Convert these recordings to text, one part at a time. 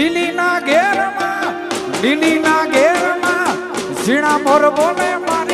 લીલીના ઘેરમાં લીલીના ઘેરમાં ઝીણા મોર બોલે મારી.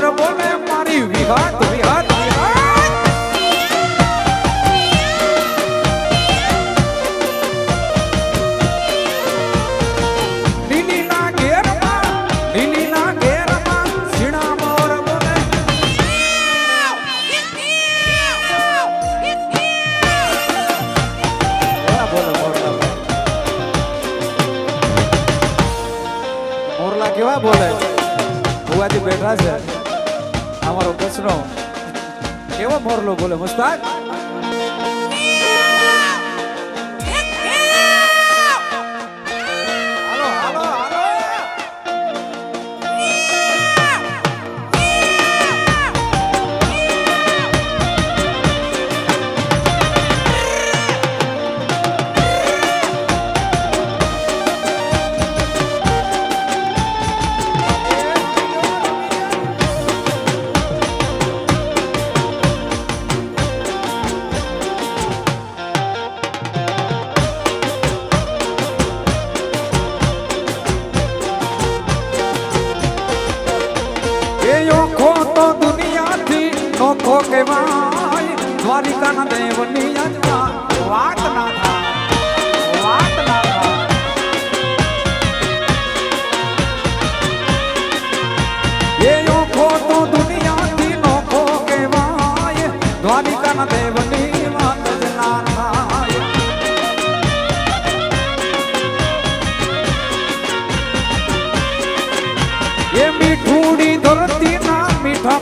મોર બોલે મારી વિહાત વિહાત કેવા બોલે? ભુવાજી બેઠા છે. અમારો કચરો કેવો મોરલો બોલે મુસ્તાક? દેવની યજમાન વાત ના થાય, વાત ના થાય. એ ઓખો તો દુનિયાથી નોખો કહેવાય, દ્વારિકાના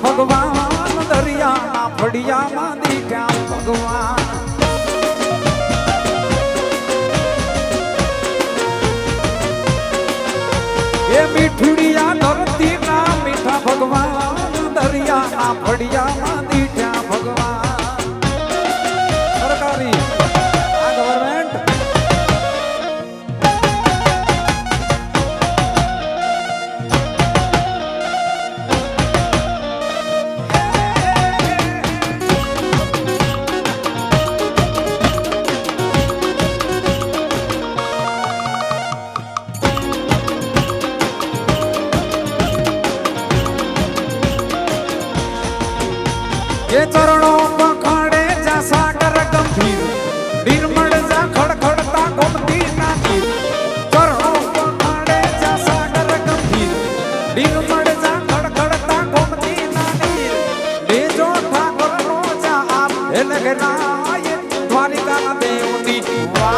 ભગવાન દરિયાના ફળિયામાં ભગવાન. એ મીઠુડિયા ધરતી ના મીઠા ભગવાન દરિયાના ફળિયામાં દીઠા એ ચરણો પખાડે જા સાગર ગંભીર, નિર્મળ જા ખડખડતા ગોમતી ના નીર ચરણો પખાડે જા સાગર ગંભીર, નિર્મળ જા ખડખડતા ગોમતી ના નીર લેજો ઠાકોરનો જા આપ હે લગનાય દ્વારિકાના દેવની વાત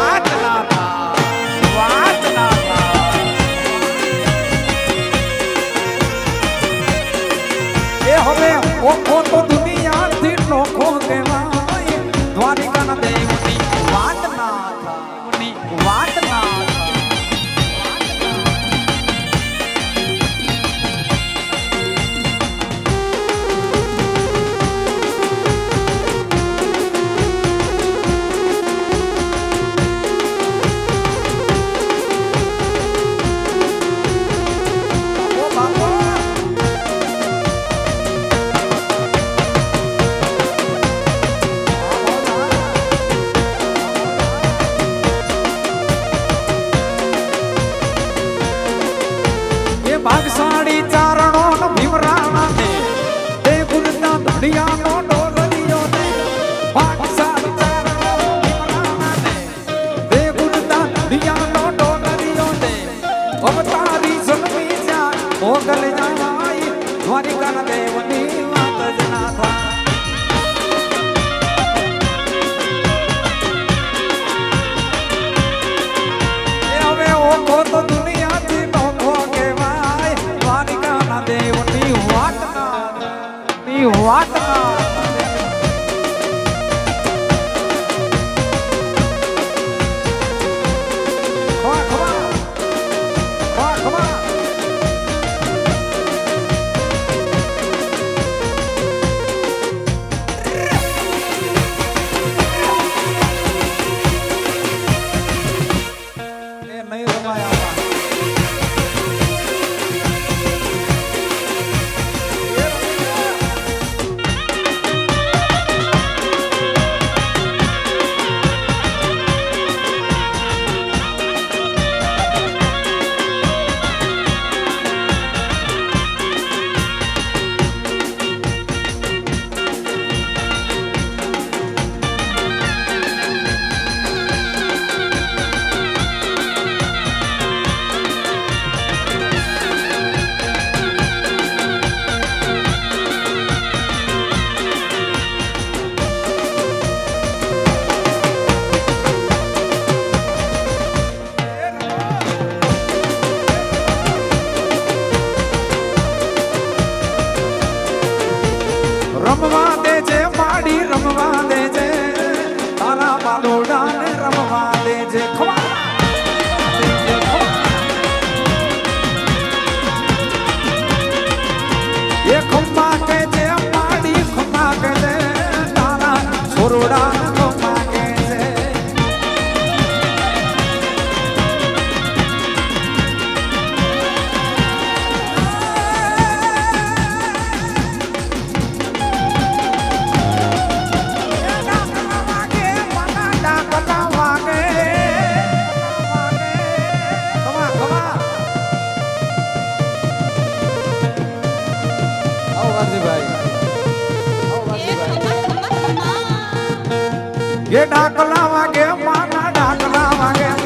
એ ડાકલા વાગે માના ડાકલા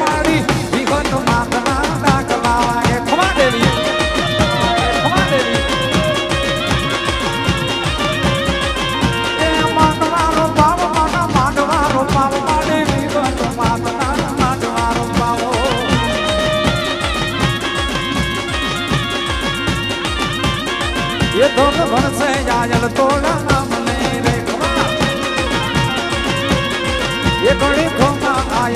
મારી જીવન માતના ડાકલા વાગે ખમા દેવી. ખમા દેવી. એ માનવાનો એ ધોધ ભણશે જાજલ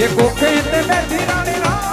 ਇਹ ਗੋਖੇ ਤੇ ਬੈਠੀ ਰਾਣੀ ਰਾਮ।